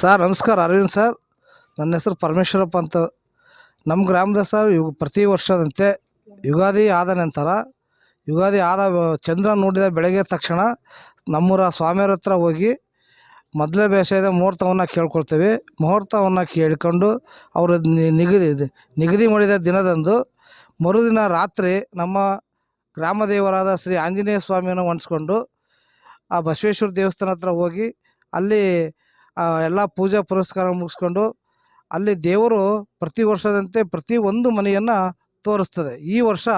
Sir, ನಮಸ್ಕಾರ, Arvind sir. ನನ್ನ ಹೆಸರು ಪರಮೇಶ್ವರಪ್ಪ ಅಂತ. ನಮ್ಮ ಗ್ರಾಮದ ಸರ್ ಇವು ಪ್ರತಿ ವರ್ಷದಂತೆ ಯುಗಾದಿ ಆದ ನಂತರ, ಯುಗಾದಿ ಆದ ಚಂದ್ರ ನೋಡಿದ ಬೆಳಗ್ಗೆ ತಕ್ಷಣ ನಮ್ಮೂರ ಸ್ವಾಮಿಯವ್ರ ಹತ್ರ ಹೋಗಿ ಮೊದಲೇ ಬೇಸಾಯದ ಮುಹೂರ್ತವನ್ನು ಕೇಳ್ಕೊಳ್ತೇವೆ. ಮುಹೂರ್ತವನ್ನು ಕೇಳಿಕೊಂಡು ಅವರು ನಿಗದಿ ನಿಗದಿ ಮಾಡಿದ ದಿನದಂದು ಮರುದಿನ ರಾತ್ರಿ ನಮ್ಮ ಗ್ರಾಮ ದೇವರಾದ ಶ್ರೀ ಆಂಜನೇಯ ಸ್ವಾಮಿಯನ್ನು ಹೊಂದಿಸ್ಕೊಂಡು ಆ ಬಸವೇಶ್ವರ ದೇವಸ್ಥಾನ ಹತ್ರ ಹೋಗಿ ಅಲ್ಲಿ ಎಲ್ಲ ಪೂಜಾ ಪುರಸ್ಕಾರ ಮುಗಿಸ್ಕೊಂಡು ಅಲ್ಲಿ ದೇವರು ಪ್ರತಿ ವರ್ಷದಂತೆ ಪ್ರತಿ ಒಂದು ಮನೆಯನ್ನು ತೋರಿಸ್ತದೆ. ಈ ವರ್ಷ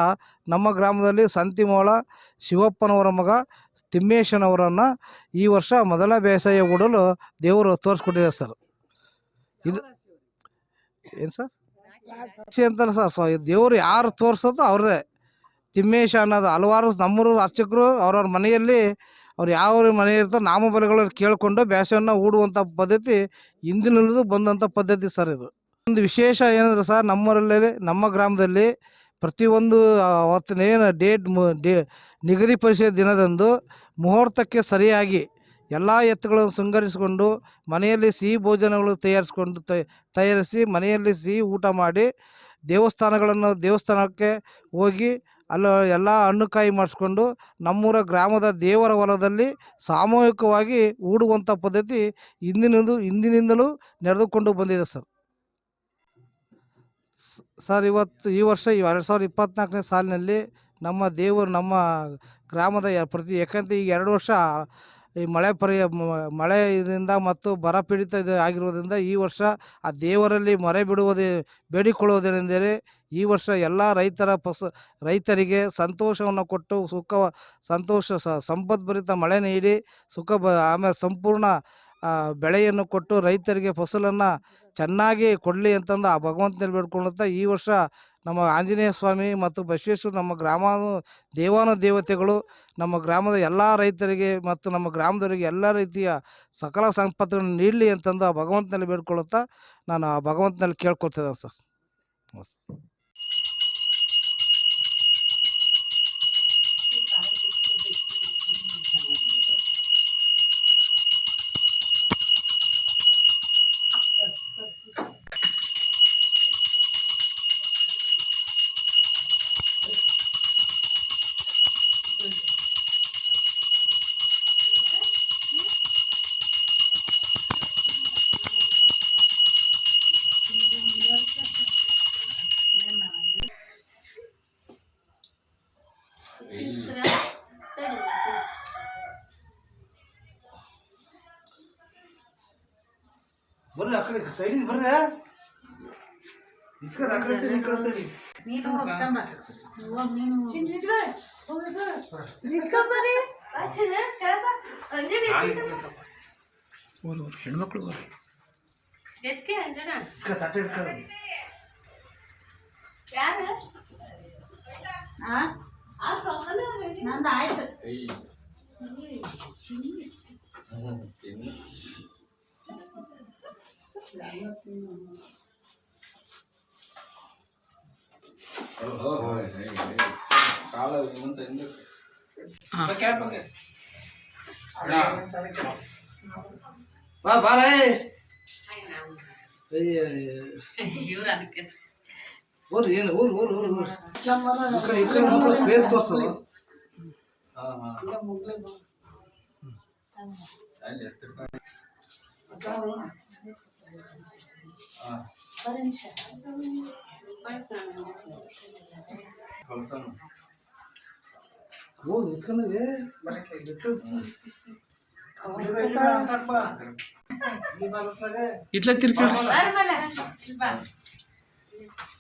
ನಮ್ಮ ಗ್ರಾಮದಲ್ಲಿ ಸಂತಿಮೋಳ, ಶಿವಪ್ಪನವರ ಮಗ, ತಿಮ್ಮೇಶನವರನ್ನು ಈ ವರ್ಷ ಮೊದಲ ಬೇಸಾಯ ಹೂಡಲು ದೇವರು ತೋರಿಸ್ಕೊಟ್ಟಿದ್ದಾರೆ ಸರ್. ಇದು ಏನು ಸರ್? ಸಾಕ್ಷಿ ಅಂತಲ್ಲ ಸರ್. ಸೊ ದೇವರು ಯಾರು ತೋರಿಸೋದು ಅವ್ರದ್ದೇ. ತಿಮ್ಮೇಶ ಅನ್ನೋದು ಹಲವಾರು ನಮ್ಮೂರು ಅರ್ಚಕರು ಅವ್ರವ್ರ ಮನೆಯಲ್ಲಿ ಅವ್ರು ಯಾವ ಮನೆ ಇರ್ತಾರೆ ನಾಮಬಲಗಳನ್ನು ಕೇಳಿಕೊಂಡು ಬೇಸವನ್ನು ಹೂಡುವಂಥ ಪದ್ಧತಿ ಹಿಂದಿನಿಂದಲೂ ಬಂದಂಥ ಪದ್ಧತಿ ಸರ್ ಇದು. ಒಂದು ವಿಶೇಷ ಏನಂದ್ರೆ ಸರ್ ನಮ್ಮರಲ್ಲಿ, ನಮ್ಮ ಗ್ರಾಮದಲ್ಲಿ ಪ್ರತಿಯೊಂದು ಅವತ್ತಿನ ಏನು ಡೇಟ್ ಡೇ ನಿಗದಿಪಡಿಸಿದ ದಿನದಂದು ಮುಹೂರ್ತಕ್ಕೆ ಸರಿಯಾಗಿ ಎಲ್ಲ ಎತ್ತುಗಳನ್ನು ಶೃಂಗರಿಸಿಕೊಂಡು ಮನೆಯಲ್ಲಿ ಸಿಹಿ ಭೋಜನಗಳು ತಯಾರಿಸ್ಕೊಂಡು ತಯಾರಿಸಿ ಮನೆಯಲ್ಲಿ ಸಿಹಿ ಊಟ ಮಾಡಿ ದೇವಸ್ಥಾನಗಳನ್ನು, ದೇವಸ್ಥಾನಕ್ಕೆ ಹೋಗಿ ಅಲ್ಲಿ ಎಲ್ಲ ಹಣ್ಣು ಕಾಯಿ ಮಾಡಿಸ್ಕೊಂಡು ನಮ್ಮೂರ ಗ್ರಾಮದ ದೇವರ ಹೊಲದಲ್ಲಿ ಸಾಮೂಹಿಕವಾಗಿ ಹೂಡುವಂಥ ಪದ್ಧತಿ ಹಿಂದಿನಿಂದ ಹಿಂದಿನಿಂದಲೂ ನಡೆದುಕೊಂಡು ಬಂದಿದೆ ಸರ್. ಸರ್ ಇವತ್ತು ಈ ವರ್ಷ ಎರಡು ಸಾವಿರದ ಇಪ್ಪತ್ತ್ನಾಲ್ಕನೇ ಸಾಲಿನಲ್ಲಿ ನಮ್ಮ ದೇವರು ನಮ್ಮ ಗ್ರಾಮದ ಪ್ರತಿ, ಯಾಕಂದ್ರೆ ಈಗ ಎರಡು ವರ್ಷ ಈ ಮಳೆ ಪರಿ ಮಳೆ ಇದರಿಂದ ಮತ್ತು ಬರ ಪೀಡಿತ ಇದು ಆಗಿರುವುದರಿಂದ ಈ ವರ್ಷ ಆ ದೇವರಲ್ಲಿ ಮೊರೆ ಬಿಡುವುದೇ, ಬೇಡಿಕೊಳ್ಳುವುದೇನೆಂದರೆ ಈ ವರ್ಷ ಎಲ್ಲ ರೈತರ ಫಸ ರೈತರಿಗೆ ಸಂತೋಷವನ್ನು ಕೊಟ್ಟು ಸುಖ ಸಂತೋಷ ಸಂಪದ್ಭರಿತ ಮಳೆ ನೀಡಿ ಸುಖ ಬ ಆಮೇಲೆ ಸಂಪೂರ್ಣ ಬೆಳೆಯನ್ನು ಕೊಟ್ಟು ರೈತರಿಗೆ ಫಸಲನ್ನು ಚೆನ್ನಾಗಿ ಕೊಡಲಿ ಅಂತಂದು ಆ ಭಗವಂತನಲ್ಲಿ ಬೇಡ್ಕೊಳ್ಳುತ್ತಾ ಈ ವರ್ಷ ನಮ್ಮ ಆಂಜನೇಯ ಸ್ವಾಮಿ ಮತ್ತು ಬಸವೇಶ್ವರ ನಮ್ಮ ಗ್ರಾಮಾನು, ದೇವಾನು ದೇವತೆಗಳು ನಮ್ಮ ಗ್ರಾಮದ ಎಲ್ಲ ರೈತರಿಗೆ ಮತ್ತು ನಮ್ಮ ಗ್ರಾಮದವರಿಗೆ ಎಲ್ಲ ರೀತಿಯ ಸಕಲ ಸಂಪತ್ತುಗಳನ್ನು ನೀಡಲಿ ಅಂತಂದು ಆ ಭಗವಂತನಲ್ಲಿ ಬೇಡ್ಕೊಳ್ಳುತ್ತಾ ನಾನು ಆ ಭಗವಂತನಲ್ಲಿ ಕೇಳ್ಕೊಳ್ತಿದ್ದೇನೆ ಸರ್. ಬರ್ರಿ ಆ ಕಡೆ ಸೈಡಿಗೆ ಬರ್ರಿ ಈ ಕಡೆ ಆ ಕಡೆ ಸೈಡ್, ಈ ಕಡೆ ಸೈಡಿ ನೀನು ಹೋಗ್ತಂಬ ಹೋಗ್ ನೀನು ಹೆಣ್ಮಕ್ಳು ಬರ್ರಿ. ಎತ್ಕೆ ಅಂಜನ. ತಟ್ಟೆ. ಯಾರು? ನಂದು ಆಯ್ತು ಬಾ ಬಾರೇ ಇವ್ರು ಅದಕ್ಕೆ ಊರು ಏನು ಊರು ಊರು ಊರು ಊರು ಈ ಕಡೆ ಈ ಕಡೆ ಮತ್ತೆ ಫೇಸ್ ತೋರ್ಸು ಊರು ಇಟ್ಕೊಂಡಿದೆ